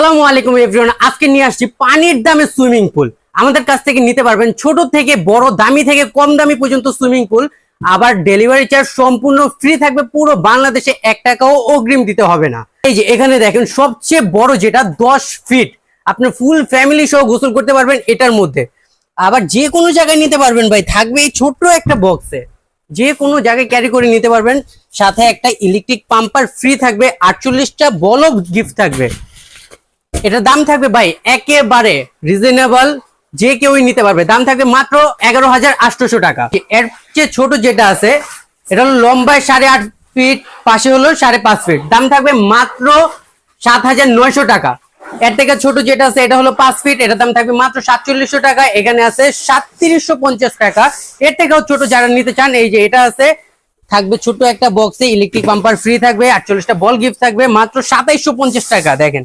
আসসালামু আলাইকুম এভরিওয়ান আজকে নিয়ে আসছি পানির দামে সুইমিং পুল। আমাদের কাছ থেকে নিতে পারবেন ছোট থেকে বড়, দামি থেকে কম দামি পর্যন্ত সুইমিং পুল। আবার ডেলিভারি চার্জ সম্পূর্ণ ফ্রি থাকবে পুরো বাংলাদেশে। এক টাকাও অগ্রিম দিতে হবে না। এই যে এখানে দেখেন, সবচেয়ে বড় যেটা দশ ফিট আপনি ফুল ফ্যামিলি সহ গোসল করতে পারবেন এটার মধ্যে। আবার যে কোনো জায়গায় নিতে পারবেন ভাই। থাকবে এই ছোট্ট একটা বক্সে যে কোনো জায়গায় ক্যারি করে নিতে পারবেন। সাথে একটা ইলেকট্রিক পাম্পার ফ্রি থাকবে। আটচল্লিশটা বলব গিফট থাকবে। এটার দাম থাকবে ভাই একেবারে রিজনেবল যে কেউই নিতে পারবে। দাম থাকবে মাত্র এগারো হাজার আটশোশো টাকা। এর চেয়ে ছোট যেটা আছে, এটা হলো লম্বায় সাড়ে আট ফিট পাশে হলো সাড়ে পাঁচ ফিট দাম থাকবে মাত্র সাত হাজার নয়শো টাকা। এর থেকে ছোট যেটা আছে, এটা হলো পাঁচ ফিট এটার দাম থাকবে মাত্র সাতচল্লিশশো টাকা। এখানে আছে সাতত্রিশশো পঞ্চাশ টাকা। এর থেকেও ছোট যারা নিতে চান, এই যে এটা আছে, থাকবে ছোট একটা বক্সে ইলেকট্রিক পাম্পার ফ্রি থাকবে, আটচল্লিশটা বল গিফট থাকবে, মাত্র সাতাইশশো পঞ্চাশ টাকা, দেখেন।